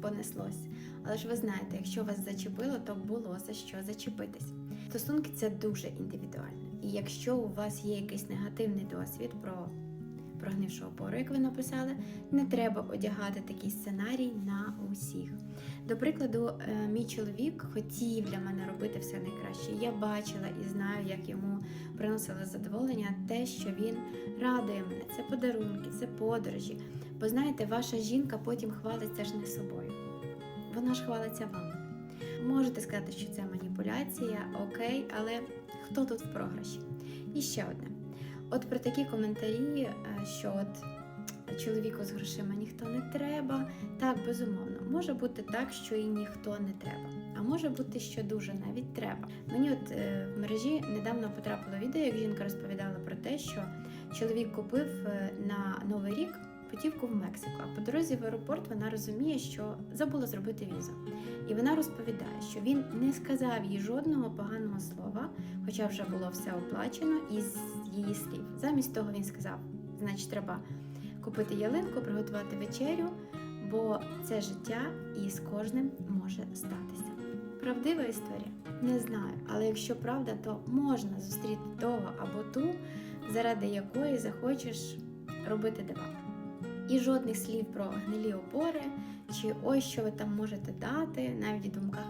понеслось. Але ж ви знаєте, якщо вас зачепило, то було за що зачепитись. Стосунки це дуже індивідуально. І якщо у вас є якийсь негативний досвід про прогнившу опору, як ви написали, не треба одягати такий сценарій на усіх. До прикладу, е, мій чоловік хотів для мене робити все найкраще. Я бачила і знаю, як йому приносило задоволення те, що він радує мене. Це подарунки, це подорожі. Бо знаєте, ваша жінка потім хвалиться ж не собою. Вона ж хвалиться вами. Можете сказати, що це маніпуляція, окей, але хто тут в програші? І ще одне. От про такі коментарі, е, що от чоловіку з грошима ніхто не треба. Так, безумовно, може бути так, що і ніхто не треба. А може бути, що дуже навіть треба. Мені от е, в мережі недавно потрапило відео, як жінка розповідала про те, що чоловік купив е, на Новий рік путівку в Мексику, а по дорозі в аеропорт вона розуміє, що забула зробити візу. І вона розповідає, що він не сказав їй жодного поганого слова, хоча вже було все оплачено із її слів. Замість того він сказав: значить, треба купити ялинку, приготувати вечерю, бо це життя і з кожним може статися. Правдива історія? Не знаю, але якщо правда, то можна зустріти того або ту, заради якої захочеш робити дива. І жодних слів про гнилі опори чи ось що ви там можете дати, навіть в думках